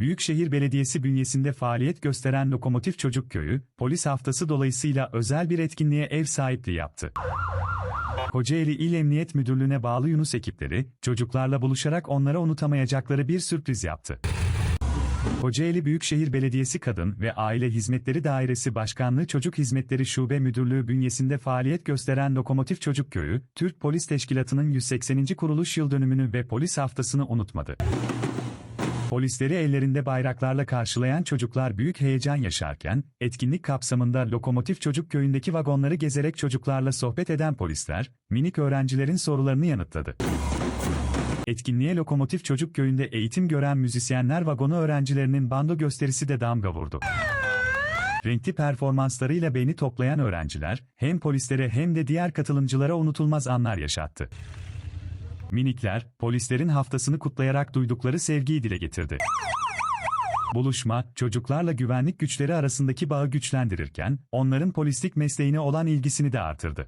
Büyükşehir Belediyesi bünyesinde faaliyet gösteren Lokomotif Çocuk Köyü, polis haftası dolayısıyla özel bir etkinliğe ev sahipliği yaptı. Kocaeli İl Emniyet Müdürlüğü'ne bağlı Yunus ekipleri, çocuklarla buluşarak onlara unutamayacakları bir sürpriz yaptı. Kocaeli Büyükşehir Belediyesi Kadın ve Aile Hizmetleri Dairesi Başkanlığı Çocuk Hizmetleri Şube Müdürlüğü bünyesinde faaliyet gösteren Lokomotif Çocuk Köyü, Türk Polis Teşkilatı'nın 180. kuruluş yıl dönümünü ve polis haftasını unutmadı. Polisleri ellerinde bayraklarla karşılayan çocuklar büyük heyecan yaşarken, etkinlik kapsamında Lokomotif Çocuk Köyü'ndeki vagonları gezerek çocuklarla sohbet eden polisler, minik öğrencilerin sorularını yanıtladı. Etkinliğe Lokomotif Çocuk Köyü'nde eğitim gören müzisyenler vagonu öğrencilerinin bando gösterisi de damga vurdu. Renkli performanslarıyla beni toplayan öğrenciler, hem polislere hem de diğer katılımcılara unutulmaz anlar yaşattı. Minikler, polislerin haftasını kutlayarak duydukları sevgiyi dile getirdi. Buluşma, çocuklarla güvenlik güçleri arasındaki bağı güçlendirirken, onların polislik mesleğine olan ilgisini de artırdı.